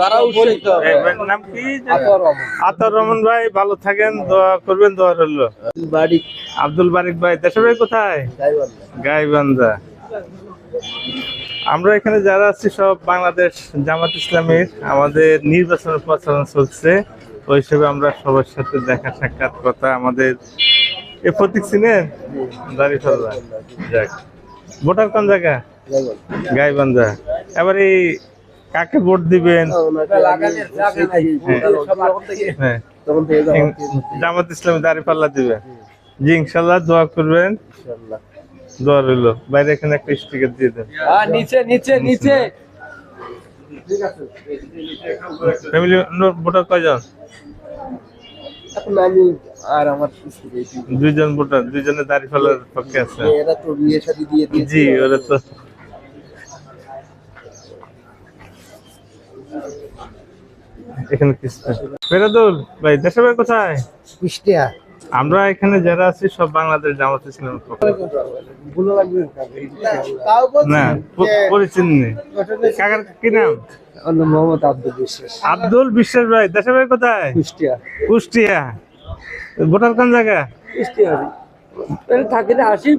তারা উৎসাহিত নাম কি? আতর রহমান। ভাই ভালো থাকেন দোয়া করবেন দোয়া রইল। বাড়ি আব্দুল বারিক ভাই দেশের ভাই কোথায়? গাইবান্ধা। আমরা এখানে যারা আছি সব বাংলাদেশ জামাত ইসলামের। আমাদের নির্বাচনের প্রচারণ চলছে। ওই হিসেবে আমরা সবার সাথে দেখা সাক্ষাৎ কথা আমাদের এ প্রতীক চিনেন দাঁড়িয়ে যাক। ভোটার কোন জায়গা? গাইবান্ধা। এবার এই কাকে ভোট দিবেন? হ্যাঁ। জামাত ইসলামী দাঁড়িয়ে পাল্লা দিবেন জি। ইনশাল্লাহ দোয়া করবেন। দোয়া রইল। বাইরে এখানে একটা স্টিকার দিয়ে দেন। নিচে নিচে নিচে। ফ্যামিলি ভোটার কয়জন? আর আমার দুইজন ভোটার দুইজনে দাঁড়িয়ে ফেলার পক্ষে আছে। এরা তো বিয়ে শাদী দিয়ে জি ওরা তো এখানে ফেরাদুল ভাই দেশের ভাই কোথায়? কুষ্টিয়া। আমরা এখানে যারা আছি সব বাংলাদেশ জামাত না প- পরিচিত নেই। কাকার কি নাম? মোহাম্মদ আব্দুল বিশ্বাস। আব্দুল বিশ্বাস ভাই দেশের ভাই কোথায়? কুষ্টিয়া। কুষ্টিয়া। ভোটার কোন জায়গা? কুষ্টিয়া। থাকে না আসি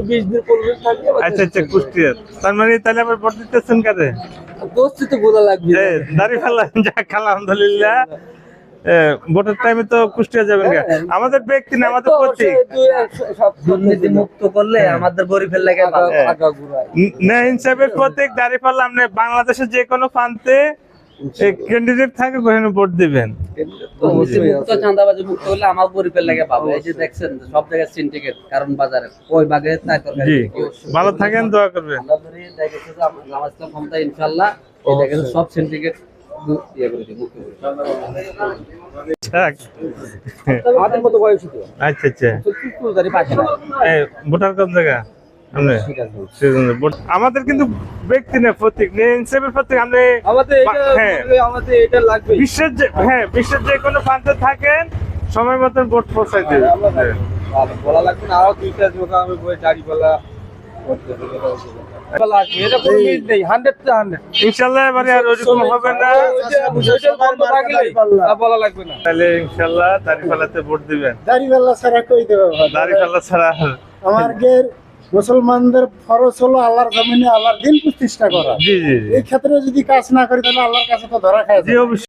বিশ দিন পনেরো দিন আচ্ছা আচ্ছা কুষ্টিয়া তার মানে তাহলে আবার ভোট দিতেছেন তো ভুলো লাগবে। এ, দাঁড়িয়ে ফেলা যাক আলহামদুলিল্লাহ। ভোটের টাইমে তো কুষ্টিয়া যাবেন গা। আমাদের ব্যক্তি না আমাদের প্রতীক। দুর্নীতি মুক্ত করলে আমাদের গরিবের লাগে ন্যায় হিসাবের প্রতীক দাঁড়িয়ে আপনি বাংলাদেশের যে কোনো প্রান্তে ক্যান্ডিডেট থাকে ভোট দিবেন। মুক্ত চাঁদাবাজি মুক্ত হলে আমার গরিবের লাগে পাবো এই যে দেখছেন সব জায়গায় সিন্ডিকেট কারণ বাজারে। ওই বাগে তাই তরকারি জি। বিক্রি হচ্ছে। ভালো থাকেন দোয়া করবেন আমরা ধরি দেখেছি যে আমরা জামাত ইসলাম ক্ষমতা ইনশাল্লাহ এই দেখেছেন সব সিন্ডিকেট ইয়ে। আমাদের মতো বয়স আচ্ছা আচ্ছা। ভোটার কোন জায়গা? আমাদের কিন্তু ব্যক্তি না প্রতীক। হিসাবের প্রতীক। আপনি আমাদের এটা হ্যাঁ। লাগবে। বিশ্বের যে হ্যাঁ বিশ্বের যে কোনো প্রান্তে থাকেন সময় মতন ভোট পৌঁছাই দেবে হ্যাঁ। বলা লাগবে না আরও দুইটা যোগা আমি বই দাড়ি বলা ইনশাল্লাহ ওরকম হবে না। বলা লাগবে না। তাহলে ইনশাল্লাহ ভোট দিবেন। ছাড়া কই দেবে? দাঁড়িপাল্লা ছাড়া মুসলমানদের ফরজ হলো আল্লাহর জমিনে আল্লাহর দিন প্রতিষ্ঠা করা। এই ক্ষেত্রে যদি কাজ না করি তাহলে আল্লাহর কাছে তো ধরা খায় জি অবশ্যই।